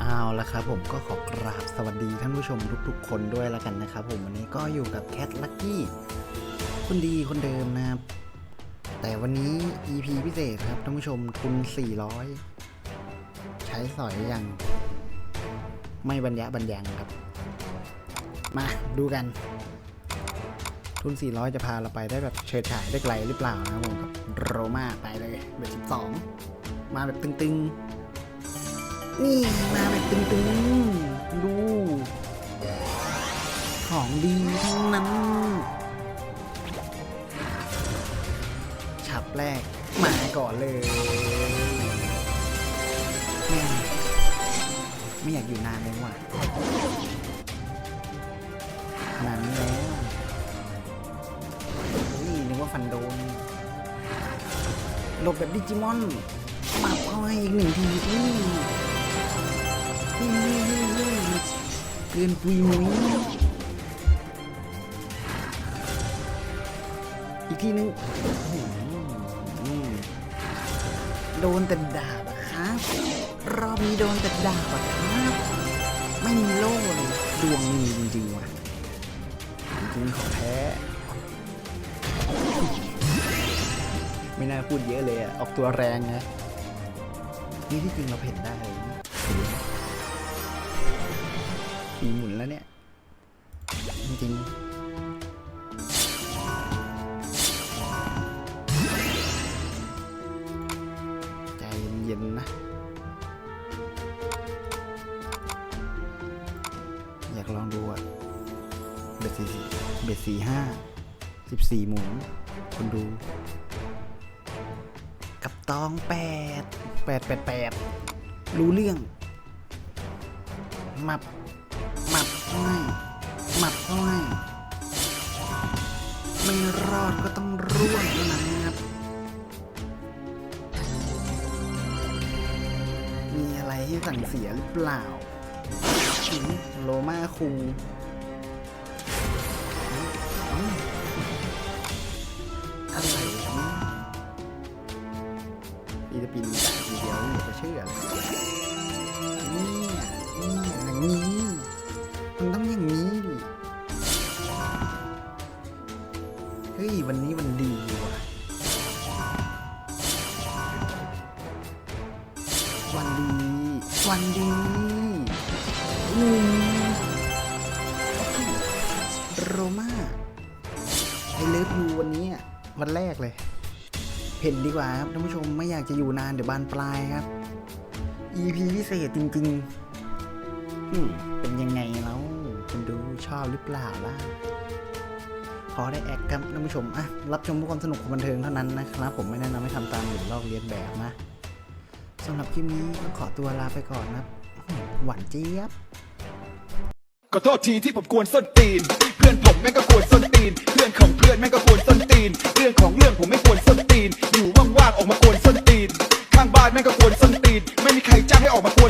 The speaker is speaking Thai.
เอาละครับผมก็ขอกราบสวัสดีท่านผู้ชมทุกๆ คนด้วยแล้วกันนะครับผมวันนี้ก็อยู่กับแคทลักกี้คนดีคนเดิมนะครับ แต่วันนี้ EP พิเศษครับท่านผู้ชมทุน400 ใช้สอยอย่าง ไม่บรรยะบรรยังครับ มาดูกัน ทุน 400 จะพาเราไปได้แบบเฉิดฉายได้ไกลหรือเปล่านะครับผมกับโรมาไปเลยเบอร์12 มาแบบตึงๆ นี่มาแบบตึงๆดู ของดีทั้งนั้นฉับแรก มาก่อนเลย ไม่อยากอยู่นานเลยว่ะขนาดนี้แล้วเฮ้ยนึกว่าฟันโดนหลบแบบดิจิมอนมาพ่อยอีกหนึ่งทีนี่ เกินปุยมุ้ยอีกทีนึงโดนแต่ดาบครับ รอบนี้โดนแต่ดาบครับ ไม่มีโล่เลยดวงมีจริงๆว่ะจริงของแท้ไม่น่าพูดเยอะเลยอะออกตัวแรงนะนี่ที่จริงเราเห็นได้เลย สีหมุนแล้วเนี่ย จริงๆ ใจเย็นๆนะ อยากลองดูอะเบ็ดสี่เบ็ดสี่ห้าสิบสี่หมุนคนดู กับตองแปดแปดแปดแปดรู้เรื่อง มับ มับไม่มับไม่ไม่รอดก็ต้องร่วงเท่านั้นครับมีอะไรให้สั่งเสียหรือเปล่าหืมโลมาคุงอะไรครับเนี่ยฟิลิปปินส์ทีเดียวนี่จะเชื่อเลยเนี่ยเนี่ยอย่างนี้ วันดีอืมโรมาไอเลิฟยูวันนี้อะวันแรกเลยเห็นดีกว่าครับท่านผู้ชมไม่อยากจะอยู่นานเดี๋ยวบานปลายครับ EP พิเศษจริงๆเป็นยังไงแล้วคุณดูชอบหรือเปล่าล่ะพอได้แอคครับท่านผู้ชมอะรับชมเพื่อความสนุกความบันเทิงเท่านั้นนะครับ ผมไม่แนะนำให้ทำตามหรือลอกเลียนแบบนะ สำหรับคลิปนี้ก็ขอตัวลาไปก่อนนะหวานเจี๊ยบขอโทษทีที่ผมกวนส้นตีน เพื่อนผมแม่งก็กวนส้นตีน เพื่อนของเพื่อนแม่งก็กวนส้นตีน เรื่องของเรื่องผมไม่กวนส้นตีน อยู่ว่างๆออกมากวนส้นตีน ข้างบ้านแม่งก็กวนส้นตีน ไม่มีใครจ้างให้ออกมากว